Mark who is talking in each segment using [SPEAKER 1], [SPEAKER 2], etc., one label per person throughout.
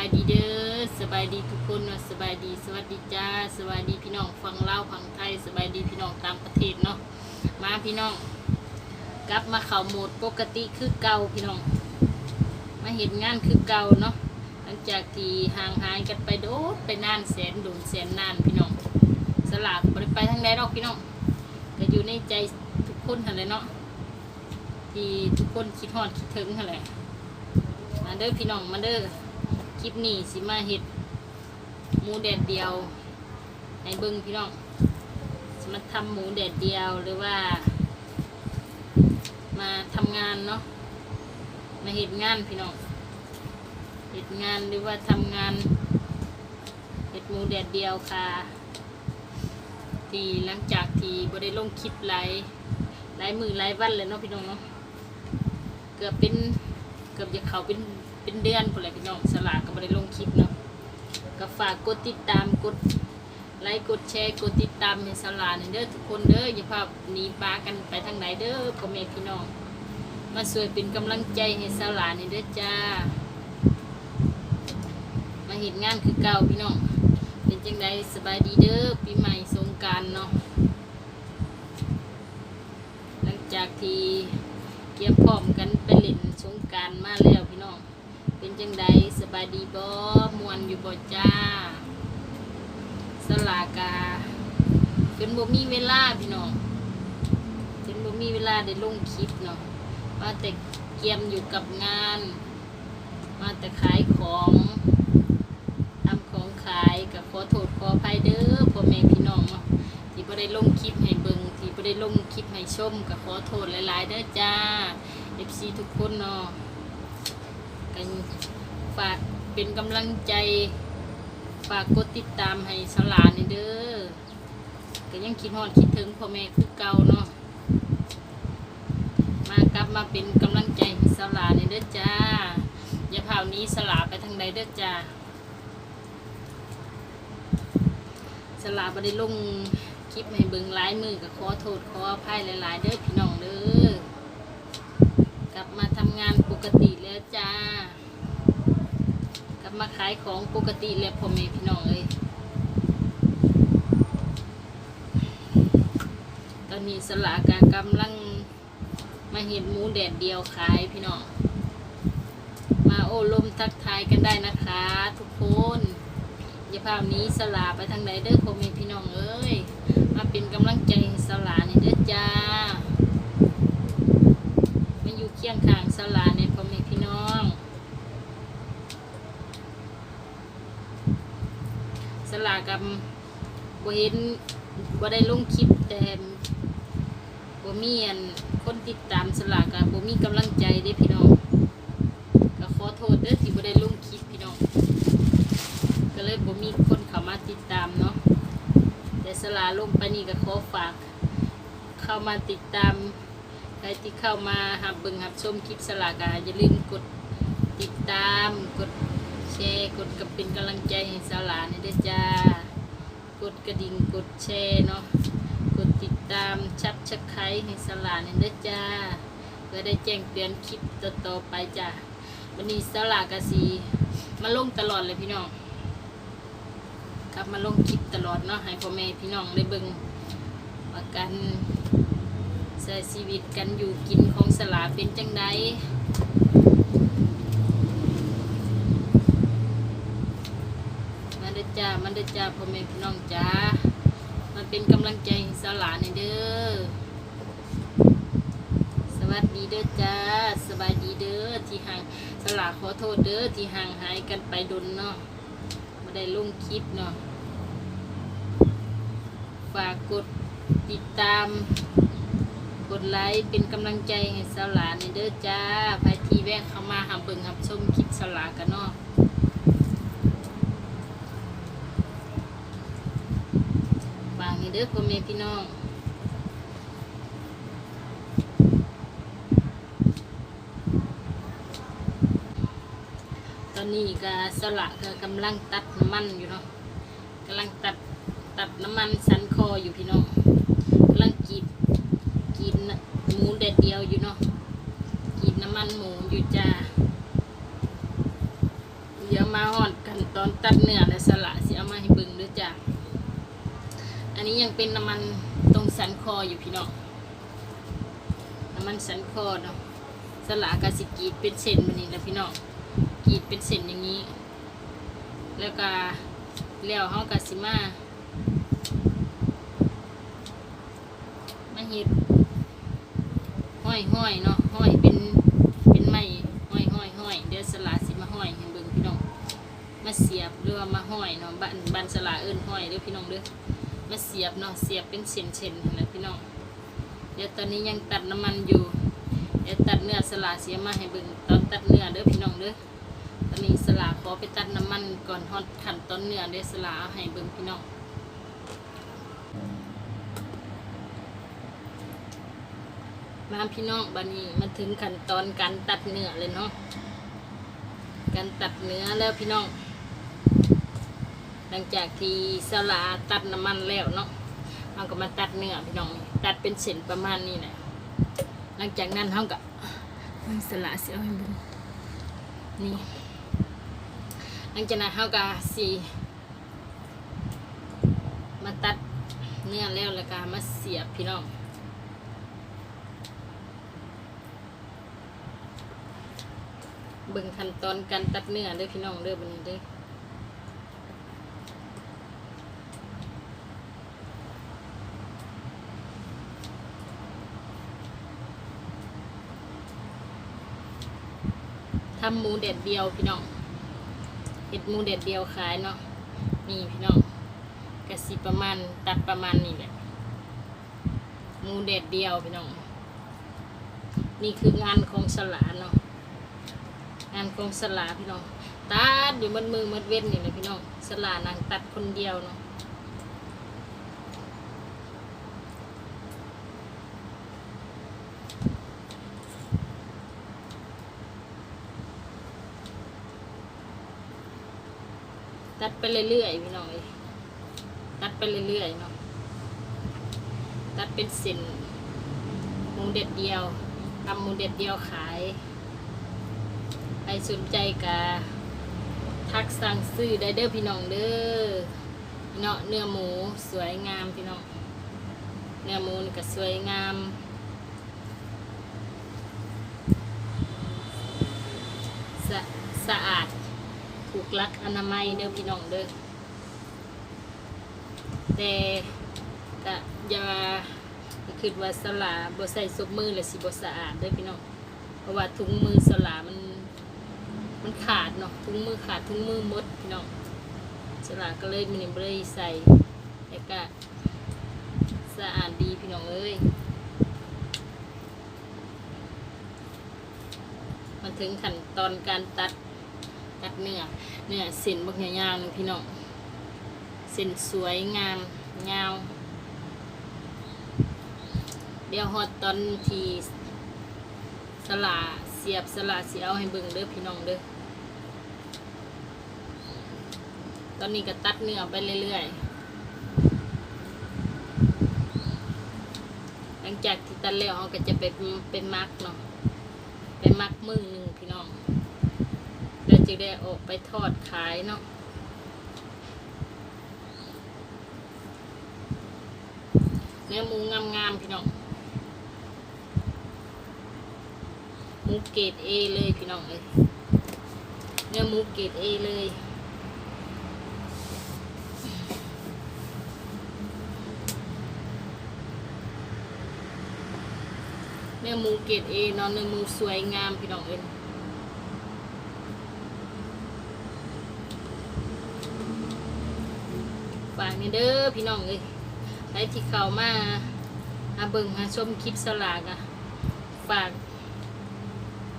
[SPEAKER 1] ายดีเด้อสบายดีทุกคนเนาะสบายดีสวัสดีจ้าสวัสดีพี่น้องฟังเล่าฟังไทยสบายดีพี่น้องต่างประเทศเนาะมาพี่น้อง กลับมาเข่าโหมดปกติคือเก่าพี่น้อง มาเห็นงานคือเก่าเนาะหลังจากที่ห่างหายกันไปโดดไปนานแสนโดนแสนนานพี่น้อง สลากบริไปทางใดดอกพี่น้องก็อยู่ในใจทุกคนหั่นแหละเนาะที่ทุกคนคิดฮอดคิดถึงหั่นแหละมาเด้อพี่น้องมาเด้อ คลิปนี้สิมาเห็ดหมูแดดเดียวให้เบิ้งพี่น้องสิมาทำหมูแดดเดียวหรือว่า มาทำงานเนาะมาเห็ดงานพี่น้องเห็ดงานหรือว่าทำงานเห็ดหมูแดดเดียวค่ะ ทีหลังจากที่บได้ลงคลิปหลายหลายมือหลายวันเลยเนาะพี่น้องเนาะเกือบเป็นเกือบจะเขาเป็น เป็นเดือนคนแหละพี่น้องสลากก็ไม่ได้ลงคลิปเนาะก็ฝากกดติดตามกดไลค์กดแชร์กดติดตามให้สลาเนี่ยเด้อทุกคนเด้ออย่าพาหนีปลากันไปทางไหนเด้อพ่อแม่พี่น้อง มาช่วยเป็นกำลังใจให้สลาเนี่ยเด้อจ้า มาเห็นงานคือเก่าพี่น้อง เป็นจังไดสบายดีเด้อปีใหม่สงการเนาะหลังจากที่เตรียมพร้อมกันไปเล่นสงการมาแล้วพี่น้อง เป็นจังใดสบายดีบ่มวนอยู่บ่จ้า สลากาจนบ่มีเวลาพี่น้องจนบ่มีเวลาได้ลงคลิปเนาะว่าแต่เกียมอยู่กับงานมาแต่ขายของทำของขายกับขอโทษขออภัยเด้อพ่อแม่พี่น้องเนาะที่บ่ได้ลงคลิปให้เบิงที่บ่ได้ลงคลิปให้ชมก็ขอโทษหลายๆเด้อจ้า FC ทุกคนเนาะ กันฝากเป็นกำลังใจ ฝากกดติดตามให้สลานี่เด้อก็ยังคิดฮอดคิดถึงพ่อแม่คือเก่าเนาะมากลับมาเป็นกำลังใจให้สลานี่เด้อจ้า อย่าพาหนี้สลาไปทางใดเด้อจ้าสลาบได้ลงคลิปให้เบิ่งหลายมือก็ขอโทษขออภัยหลาย ๆ เด้อพี่น้องเด้อ ลับมาทำงานปกติแล้วจ้า กลับมาขายของปกติแล้วพ่อแม่พี่น้องเอ้ยตอนนี้สลากากำลังมาเห็นหมูแดดเดียวขายพี่น้อง มาโอ้ลมทักทายกันได้นะคะ ทุกคนอย่าพาหนี้สลาไปทางไหนเด้อพ่อแม่พี่น้องเอ้ย มาเป็นกำลังใจสลาเนี่เด้อจ้า ยู่เคียงข้างสลาในพ่อแม่พี่น้องสลากับบ่เห็นบ่ได้ลงคลิปแต่บ่มีอันคนติดตามสลากับบ่มีกำลังใจเด้พี่น้องก็ขอโทษเด้อที่บ่ได้ลงคลิปพี่น้อง ก็เลยบ่มีคนเข้ามาติดตามเนาะแต่สลาลงไปนี่ก็ขอฝาก เข้ามาติดตาม ใครที่เข้ามาหับเบิงหับชมคลิปสลากาอย่าลืมกดติดตามกดแชร์กดกับเป็นกำลังใจให้สลานี่ด้วยจ้ากดกระดิ่งกดแชร์เนาะกดติดตามชับชักไครให้สลานี่ด้วยจ้าเพื่อได้แจ้งเตือนคลิปต่อๆไปจ้าวันนี้สลากาสีมาลงตลอดเลยพี่น้องครับมาลงคลิปตลอดเนาะให้พ่อแม่พี่น้องได้เบิ่งว่ากัน ช้ชีวิตกันอยู่กินของสลาเป็นจังไดมาเด้อจ้ามาเด้อจ้าพ่อแม่พี่น้องจ้ามาเป็นกำลังใจสลาในเด้อสวัสดีเด้อจ้าสบายดีเด้อที่ห่างสลาขอโทษเด้อที่ห่างหายกันไปดนเนาะไม่ได้ลงคลิปเนาะฝากกดติดตาม กดไลค์เป็นกำลังใจให้สาวหลานในเด้อจ้าภายทีแวะเข้ามาหาเบิ่งหับชมคลิปสาวหลากันเนาะฝากให้เด้อพ่อแม่พี่น้องตอนนี้ก็สละก็กำลังตัดน้ำมันอยู่เนาะกำลังตัดตัดน้ำมันสันคออยู่พี่น้องกำลังกรีดกรีดน่ะหมู แดดเดียวอยู่เนาะกรีดน้ำมันหมูอยู่จ้าเดี๋ยวมาหอดกันตอนตัดเนื้อและสละสิเอามาให้บิ่งด้วยจ้ะอันนี้ยังเป็นน้ำมันตรงสันคออยู่พี่น้องน้ำมันสันคอเนาะสละกาสิกรีดเป็นเส้นแบบนี้นะพี่น้องกรีดเป็นเส้นอย่างนี้ แล้วก็แล้วเฮากาสิมามาเฮ็ด อยห้อยเนาะห้อยเป็นเป็นไม้ห้อยห้อยห้อยเดี๋ยวสละสิมาห้อยให้เบิ่งพี่น้องมาเสียบหรือว่ามาห้อยเนาะบันบันสลาเอิ้นห้อยเด้อพี่น้องเด้อมาเสียบเนาะเสียบเป็นเส้นเส้นๆนั่นแหละพี่น้องเดี๋ยวตอนนี้ยังตัดน้ำมันอยู่ เดี๋ยวตัดเนื้อสลาเสียมาให้เบิ่งตอนตัดเนื้อเด้อพี่น้องเด้อตอนนี้สลาขอไปตัดน้ำมันก่อนฮอดขันตอนเนื้อเด้อสลาเอาให้เบิ่งพี่น้อง มาพี่น้องบัดนี้มาถึงขั้นตอนการตัดเนื้อเลยเนาะการตัดเนื้อแล้วพี่น้อง หลังจากที่สลาตัดน้ำมันแล้วเนาะเราก็มาตัดเนื้อพี่น้องตัดเป็นเส้นประมาณนี้แหละหลังจากนั้นเขาก็มันสลาเสียให้เบุญนี่หลังจากนั้นเขาก็สีมาตัดเนื้อแล้วแล้วก็มาเสียบพี่น้อง เบิ่งขั้นตอนการตัดเนื้อเด้อพี่น้องเด้อบันนี้เด้อทำหมูเด็ดเดียวพี่น้องเห็ดหมูเด็ดเดียวขายเนาะนี่พี่น้องกระสิประมาณตัดประมาณนี้แหละหมูเด็ดเดียวพี่น้อง นี่คืองานของสลาเนาะานกองสลาพี่น้องตัดอยู่มัดมือมัดเว้นนี่แหละพี่น้องสลานางตัดคนเดียวเนาะตัดไปเรื่อยๆพี่น้องตัดไปเรื่อยๆเนาะตัดเป็นส้นมูเด็ดเดียวทำมูเด็ดเดียวขาย ครสนใจกะทักสั่งซื้อได้เด้อพี่น้องเด้อเนาะเนื้อหมูสวยงามพี่น้องเนื้อหมูนี่ก็สวยงามสะสะอาดถูกลักอนามัยเด้อพี่น้องเด้อแต่ก็อย่าคิดว่าสลาบ่ใส่ซบมือแล้วสิบ่สะอาดเด้อพี่น้องเพราะว่าถุงมือสลามัน มันขาดเนาะถุงมือขาดถุงมือมดพี่น้องสลาก็เลยมันไม่ได้ใส่แต่ก็สะอาดดีพี่น้องเอ้ยมาถึงขั้นตอนการตัดตัดเนื้อเนื้อเส้นบักยาวๆนึงพี่น้องเส้นสวยงามยาว เดี๋ยวฮอดตอนที่สลาเสียบสลาเสียเอาให้เบิ่งเด้อพี่น้องเด้อ ตอนนี้ก็ตัดเนื้อไปเรื่อยๆ หลังจากที่ตัดแล้วเราก็จะไปเป็นมักเนาะไปมักมือหนึ่งพี่น้อง แล้วจะได้ออกไปทอดขายเนาะเนื้อหมูงามๆพี่น้อง หมูเกรดเอเลยพี่น้องเอ้ยเนื้อหมูเกรดเอเลย เนื้อหมูเกรดเอนาะเนื้อหมูสวยงามพี่น้องเอ้ยฝากนี่เด้อพี่น้องเอ้ยใครที่เข้ามามาเบิ่งมาชมคลิปสลากอะฝาก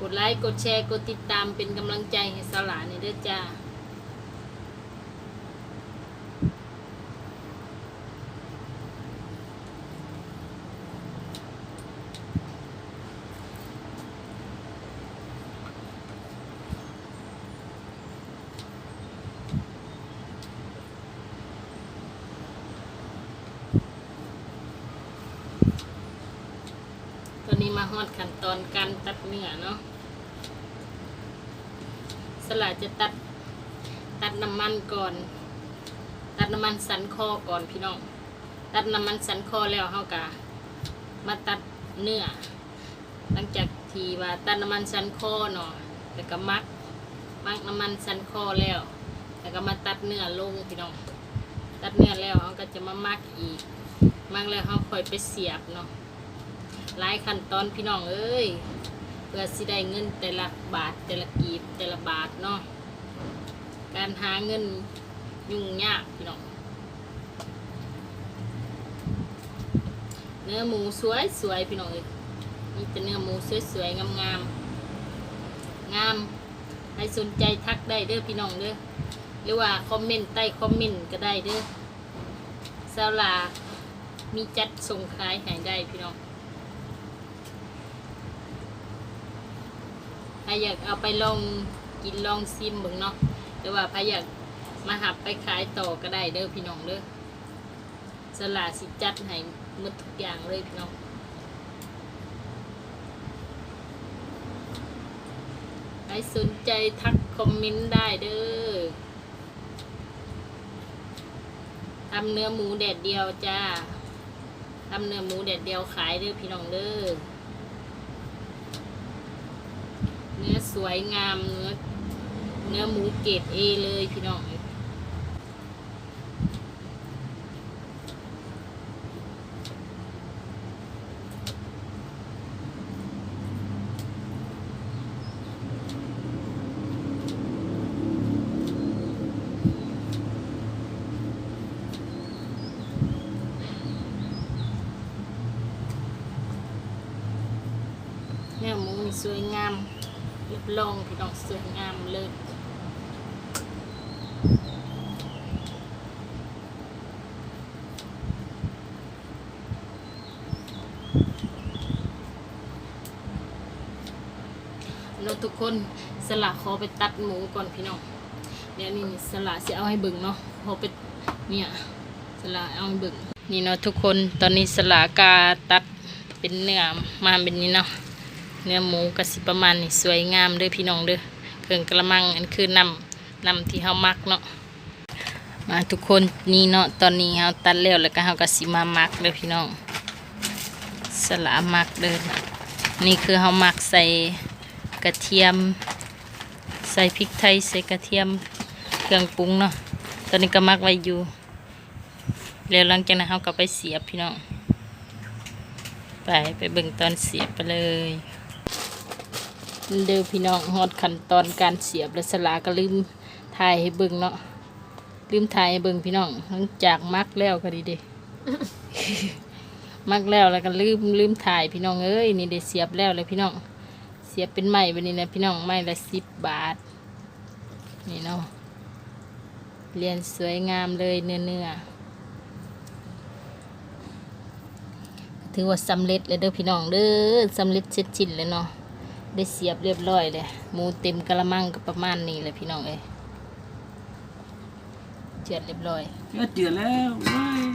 [SPEAKER 1] กดไลค์กดแชร์กดติดตามเป็นกำลังใจให้สลาเนี่ยเด้อจ้า ตอ นี้มาฮอดขั้นตอนการตัดเนื้อเนาะสลาจะตัดตัดน้ำมันก่อน ตัดน้ำมันสันคอก่อนพี่น้อง ตัดน้ำมันสันคอแล้วเฮากะมาตัดเนื้อ หลังจากที่ว่าตัดน้ำมันสันคอเนาะแล้วก็มักมักน้ำมันสันคอแล้ว แล้วก็มาตัดเนื้อลงพี่น้อง ตัดเนื้อแล้วเขาก็จะมามักอีก มักแล้วเขาค่อยไปเสียบเนาะ หลายขั้นตอนพี่น้องเอ้ยเพื่อสิได้เงินแต่ละบาทแต่ละกีบแต่ละบาทเนาะการหาเงินยุ่งยากพี่น้องเนื้อหมูสวยสวยพี่น้องเอ้ยมีแต่เนื้อหมูสวยสวยงามงามงามให้สนใจทักได้เด้อพี่น้องเด้อหรือว่าคอมเมนต์ใต้คอมเมนต์ก็ได้เด้อซาลามีจัดส่งขายให้ได้พี่น้อง ถ้าอยากเอาไปลองกินลองซิมเบิ่งเนาะหรือว่าถ้าอยากมาหับไปขายต่อก็ได้เด้อพี่น้องเด้อสลาสิจัดให้หมดทุกอย่างเลยพี่น้องใครสนใจทักคอมเมนต์ได้เด้อทำเนื้อหมูแดดเดียวจ้าทำเนื้อหมูแดดเดียวขายเด้อพี่น้องเด้อ เนื้อ สวยงามเนื้อเนื้อหมูเกรดเอเลยพี่น้องเนื้อหมูนี่สวยงาม ยบรองพี่น้องสวยงามเลยเราทุกคนสละขอไปตัดหมูก่อนพี่น้องเดี๋ยวนี้สละสิเอาให้เบิ่งเนาะขอไปเนี่ยสละเอาให้เบิ่งนี่เนาะทุกคนตอนนี้สละกาตัดเป็นเนื้อมาเป็นนี้เนาะ เนื้อหมูกระสิประมาณนี้สวยงามเด้อพี่น้องเด้อเครื่องกระมังอันคือน้ำน้ำที่เฮามักเนาะมาทุกคนนี่เนาะตอนนี้เฮาตัดแล้วแล้วก็เฮาก็สิมามักเด้อพี่น้องสละมักเด้อนี่คือเฮามักใส่กระเทียม ใส่พริกไทยใส่กระเทียมเครื่องปรุงเนาะตอนนี้ก็มักไว้อยู่แล้วหลังจากนั้นเฮาก็ไปเสียบพี่น้องไปไปเบิ่งตอนเสียบไปเลย เดิมพี่น้องฮอดขั้นตอนการเสียบและสลาก็ลืมถ่ายให้เบิ่งเนาะลืมถ่ายให้เบิ่งพี่น้องหลังจากมักแล้วก็ดีเด้ มักแล้วแล้วก็ลืมลืมถ่ายพี่น้องเอ้ยนี่ได้เสียบแล้วเลยพี่น้อง เสียบเป็นไม้แบบนี้นะพี่น้องไม้ละสิบบาท นี่เนาะเรียนสวยงามเลยเนื้อเนื้อถือว่าสำเร็จแล้วเด้อพี่น้องเด้อสำเร็จเสร็จสิ้นแล้วเนาะ ได้เสียบเรียบร้อยเลยหมูเต็มกระมังก็ประมาณนี้เลยพี่น้องเอ้ยเจือดเรียบร้อย
[SPEAKER 2] เจือเจือแล้วเว้ย